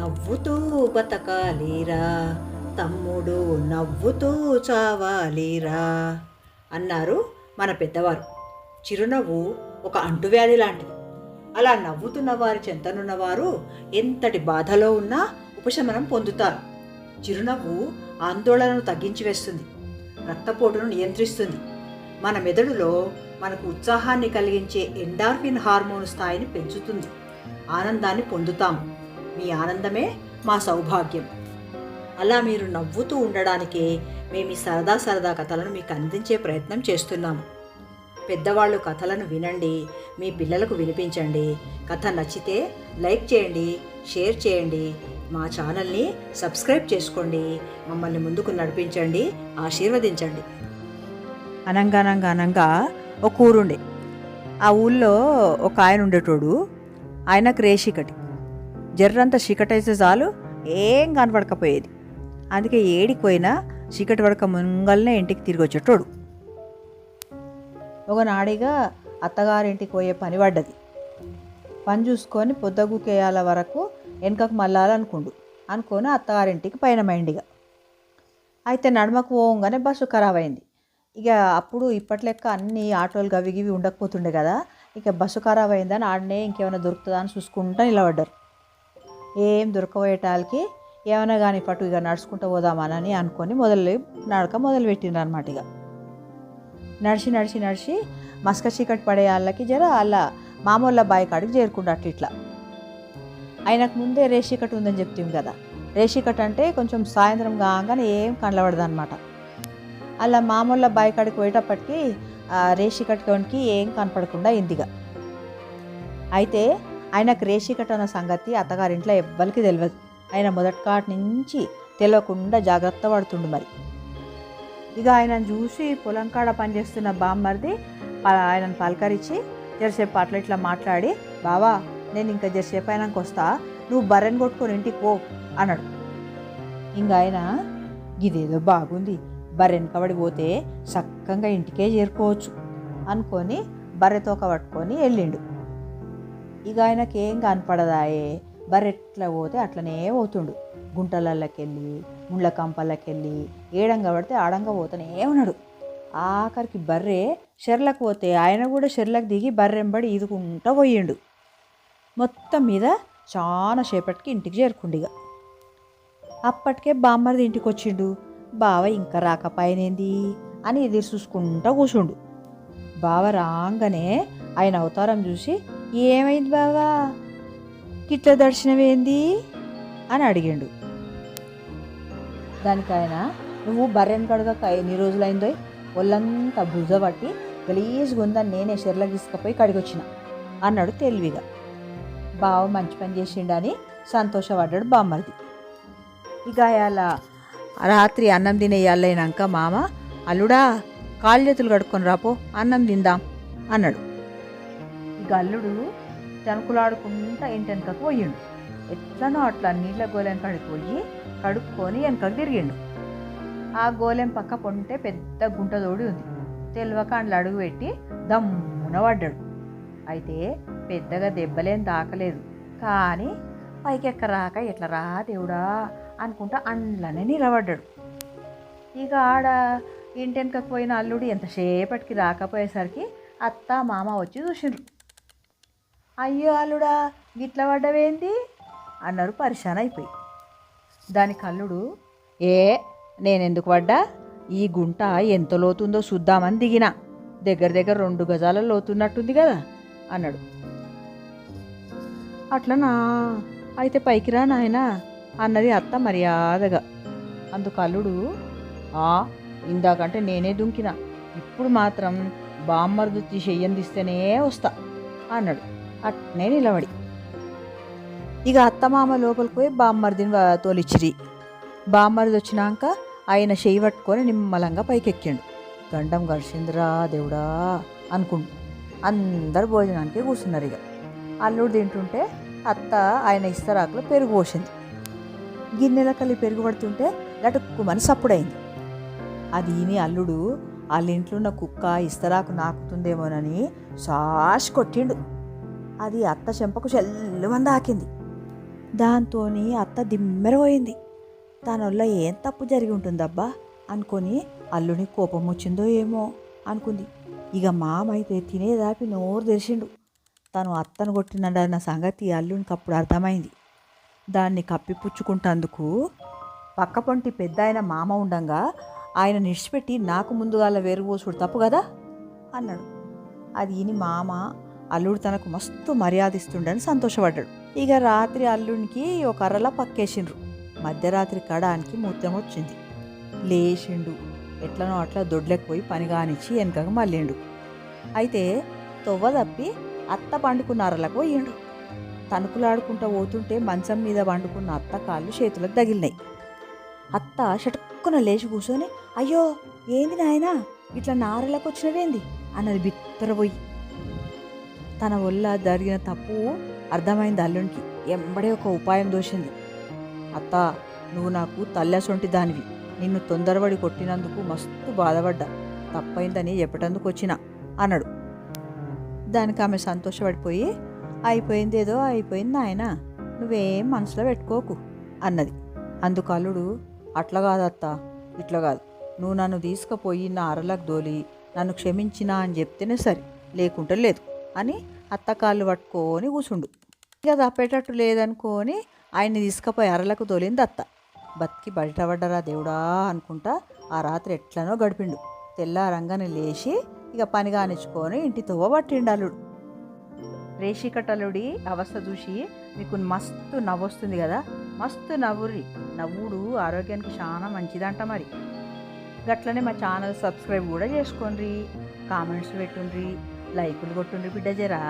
నవ్వుతూ బతకాలిరా. తమ్ముడు నవ్వుతూ చావాలిరా అన్నారు మన పెద్దవారు. చిరునవ్వు ఒక అంటువ్యాధి లాంటిది. అలా నవ్వుతున్న వారి చెంతనున్న వారు ఎంతటి బాధలో ఉన్నా ఉపశమనం పొందుతారు. చిరునవ్వు ఆందోళనను తగ్గించి వేస్తుంది. రక్తపోటును నియంత్రిస్తుంది. మన మెదడులో మనకు ఉత్సాహాన్ని కలిగించే ఎండార్ఫిన్ హార్మోన్ స్థాయిని పెంచుతుంది. ఆనందాన్ని పొందుతాము. మీ ఆనందమే మా సౌభాగ్యం. అలా మీరు నవ్వుతూ ఉండడానికే మేము ఈ సరదా సరదా కథలను మీకు అందించే ప్రయత్నం చేస్తున్నాము పెద్దవాళ్ళు కథలను వినండి మీ పిల్లలకు వినిపించండి. కథ నచ్చితే లైక్ చేయండి షేర్ చేయండి. మా ఛానల్ని సబ్స్క్రైబ్ చేసుకోండి. మమ్మల్ని ముందుకు నడిపించండి ఆశీర్వదించండి. అనంగానంగా అనంగా ఒక ఊరుండే. ఆ ఊళ్ళో ఒక ఆయన ఉండేటోడు. ఆయనకు రేషికటి. జర్రంతా చీకటైతే చాలు. ఏం కనపడకపోయేది. అందుకే ఏడికిపోయినా చీకటి పడక ముంగల్నే ఇంటికి తిరిగి వచ్చేటోడు. ఒకనాడిగా అత్తగారింటికి పోయే పని పడ్డది. పని చూసుకొని పొద్దగుకేయాల వరకు వెనుకకు మళ్ళాలనుకుండు అనుకొని అత్తగారింటికి పైన మైండిగా అయితే నడమకు పోగానే బస్సు ఖరాబ్ అయింది ఇక అప్పుడు ఇప్పటి లెక్క అన్ని ఆటోలు గవి గివి ఉండకపోతుండే కదా ఇక బస్సు ఖరాబ్ అయిందని ఆడనే ఇంకేమైనా దొరుకుతుందా అని చూసుకుంటా నిలబడ్డారు. ఏం దొరకబోయేటాలకి ఏమైనా కానీ పట్టు ఇక నడుచుకుంటూ పోదామానని అనుకొని మొదలు నడక మొదలుపెట్టిండ్రు అనమాట ఇక. నడిచి నడిచి నడిచి మస్క చీకటి పడే వాళ్ళకి జర వాళ్ళ మామూళ్ళ బాయి కాడికి చేరుకుంటా అట్లా ఇట్లా. ఆయనకు ముందే రేషికట్ ఉందని చెప్తాం కదా. రేషికట్ అంటే కొంచెం సాయంత్రం కాగానే ఏం కనబడదు అనమాట అలా మామూళ్ళ బాయి కాడికి పోయేటప్పటికి ఆ రేషికట్కి ఏం కనపడకుండా ఇందిగా అయితే ఆయనకు రేషి కట్టన సంగతి అత్తగారింట్లో ఎవ్వరికి తెలియదు ఆయన మొదటికాటి నుంచి తెలియకుండా జాగ్రత్త పడుతుండు మరి. ఇక ఆయనను చూసి పొలం కాడ పనిచేస్తున్న బామ్మర్ది ప- ఆయనను పలకరించి జరసేపు అట్లా ఇట్లా మాట్లాడి బావా నేను ఇంకా జరసేపు అయినాక వస్తా నువ్వు బర్రెని కొట్టుకొని ఇంటికి పో అన్నాడు. ఇంకా ఆయన ఇదేదో బాగుంది బర్రెని కబడి పోతే చక్కగా ఇంటికే చేరుకోవచ్చు అనుకొని బర్రెతో పట్టుకొని వెళ్ళిండు. ఇక ఆయనకి ఏం కనపడదాయే? బర్రెట్లా పోతే అట్లనే పోతుండు. గుంటలలోకెళ్ళి ముళ్ళ కంపలకెళ్ళి ఏడంగా పడితే ఆడంగా పోతూనే ఉన్నాడు. ఆఖరికి బర్రె షెర్లకు పోతే ఆయన కూడా షెర్లకు దిగి బర్రెంబడి ఈదుకుంటూ పోయిండు. మొత్తం మీద చాలా సేపటికి ఇంటికి చేరుకుండిగ అప్పటికే బామ్మరిది ఇంటికి వచ్చిండు బావ ఇంకా రాకపోయినేంది? అని ఎదురు చూసుకుంటూ కూర్చుండు బావ రాగానే ఆయన అవతారం చూసి ఏమైంది బావా? దర్శనం దర్శనమేంది అని అడిగిండు. దానికి ఆయన నువ్వు బర్రెన్ కడగక ఎన్ని రోజులైందో ఒళ్ళంతా బుజ పట్టి గలీజ్గా ఉందని నేనే షెర్ల తీసుకుపోయి కడిగొచ్చిన అన్నాడు తెలివిగా. బావ మంచి పని చేసిండని సంతోషపడ్డాడు బామ్మర్ది. ఇక అలా రాత్రి అన్నం తినేయాలైనాక మామ అల్లుడా కాళ్ళు చేతులు కడుక్కొని రాపో అన్నం తిందాం అన్నాడు. గల్లుడు అల్లుడు ఇంటి ఇంటెనకకు పోయిండు. ఎట్లనో అట్లా నీళ్ళ గోలెం కాడికి పోయి కడుక్కొని వెనకకు తిరిగిండు. ఆ గోలెం పక్క పొంటే పెద్ద గుంట తోడి ఉంది. తెలివక అందులో అడుగు పెట్టి దమ్మున పడ్డాడు. అయితే పెద్దగా దెబ్బలేం దాకలేదు కానీ పైకెక్కరాక ఎట్లా రా దేవుడా అనుకుంటా అండ్లనే నిలబడ్డాడు. ఇక ఆడ ఇంటెనకకు పోయిన అల్లుడు ఎంతసేపటికి రాకపోయేసరికి అత్త మామ వచ్చి చూసిండ్రు. అయ్యో అల్లుడా గిట్ల పడ్డవేంది? అన్నారు పరిశాన్ అయిపోయి. దానికి అల్లుడు ఏ నేనెందుకు పడ్డా? ఈ గుంట ఎంత లోతుందో చూద్దామని దిగిన. దగ్గర దగ్గర రెండు గజాల లోతున్నట్టుంది కదా అన్నాడు. అట్లనా? అయితే పైకి రా నాయనా అన్నది అత్త మర్యాదగా. అందుకు అల్లుడు ఆ ఇందాకంటే నేనే దుంకిన. ఇప్పుడు మాత్రం బామ్మర్దు చెయ్యం తీస్తేనే వస్తా అన్నాడు. అట్నే నిలబడి. ఇక అత్తమామ లోపలికి పోయి బామ్మర్దిని తోలిచ్చిరి. బామ్మర్ది వచ్చినాక ఆయన చేయి పట్టుకొని నిమ్మలంగా పైకెక్కిండు. గండం గడిచిందిరా దేవుడా అనుకుంటు అందరు భోజనానికి కూర్చున్నారు ఇక అల్లుడు తింటుంటే అత్త ఆయన ఇస్తరాకులో పెరుగు పోసింది. గిన్నెల కలి పెరుగు పడుతుంటే లటుక్కుమని సప్పుడైంది అది ఈని అల్లుడు వాళ్ళ ఇంట్లో ఉన్న కుక్క ఇస్తరాకు నాకుతుందేమోనని సాష్ కొట్టిండు. అది అత్త చెంపకు చెల్లుమంది ఆకింది. దాంతో అత్త దిమ్మెరపోయింది. వల్ల ఏం తప్పు జరిగి ఉంటుందబ్బా అనుకొని అల్లుని కోపం వచ్చిందో ఏమో అనుకుంది. ఇక మామ అయితే తినేదాపి నోరు తెరిచిండు. తను అత్తను కొట్టినడన్న సంగతి అల్లునికి అప్పుడు అర్థమైంది. దాన్ని కప్పిపుచ్చుకుంటందుకు పక్కపొంటి పెద్ద ఆయన మామ ఉండంగా ఆయన నిడిచిపెట్టి నాకు ముందుగాల వేరుపోసుడు తప్పు కదా? అన్నాడు. అది విని మామ అల్లుడు తనకు మస్తు మర్యాదిస్తుండని సంతోషపడ్డాడు. ఇక రాత్రి అల్లుడికి ఒక అరలా పక్కేసిండ్రు. మధ్యరాత్రి కడానికి ముహూర్తం వచ్చింది. లేచిండు. ఎట్లనో అట్లా దొడ్లకు పోయి పని కానిచ్చి వెనకకు మళ్ళిండు. అయితే తొవ్వ తప్పి అత్త పండుకున్న అరలకు పోయిండు. తణుకులాడుకుంటూ పోతుంటే మంచం మీద పండుకున్న అత్త కాళ్ళు చేతులకు తగిలినాయి. అత్త షటుక్కున లేచి కూర్చొని అయ్యో ఏంది నాయనా? ఇట్లా నారలకు వచ్చినవేంది? అన్నది బిత్తరపోయి తన వల్ల జరిగిన తప్పు అర్థమైంది అల్లునికి. ఎంబడే ఒక ఉపాయం దోషింది. అత్త నువ్వు నాకు తల్లసొంటి దానివి. నిన్ను తొందరపడి కొట్టినందుకు మస్తు బాధపడ్డా. తప్పైందని చెప్పటందుకు వచ్చిన అన్నాడు. దానికి ఆమె సంతోషపడిపోయి అయిపోయింది ఏదో అయిపోయింది నాయన. నువ్వేం మనసులో పెట్టుకోకు అన్నది. అందుకు అల్లుడు అట్లా కాదు అత్త ఇట్లా కాదు. నువ్వు నన్ను తీసుకుపోయి నా అరలకు దోలి నన్ను క్షమించినా అని చెప్తేనే సరే లేకుంటే లేదు. అని అత్త కాళ్ళు పట్టుకొని కూర్చుండు ఇక తప్పేటట్టు లేదనుకొని ఆయన్ని తీసుకుపోయి అరలకు తోలింది అత్త. బతికి బయటపడ్డరా దేవుడా అనుకుంటా ఆ రాత్రి ఎట్లనో గడిపిండు. తెల్లారంగానే లేచి ఇక పని కానిచ్చుకొని ఇంటి తవ్వ పట్టిండు అల్లుడు. రేషికటలుడి అవస్థ చూసి మీకు మస్తు నవ్వొస్తుంది కదా మస్తు నవ్వుర్రి. నవ్వుడు ఆరోగ్యానికి చాలా మంచిదంట మరి. గట్లనే మా ఛానల్ సబ్స్క్రైబ్ కూడా చేసుకోండి కామెంట్స్ పెట్టుండ్రి. లైకులు కొట్టుండ్రి బిడ్డ జరా.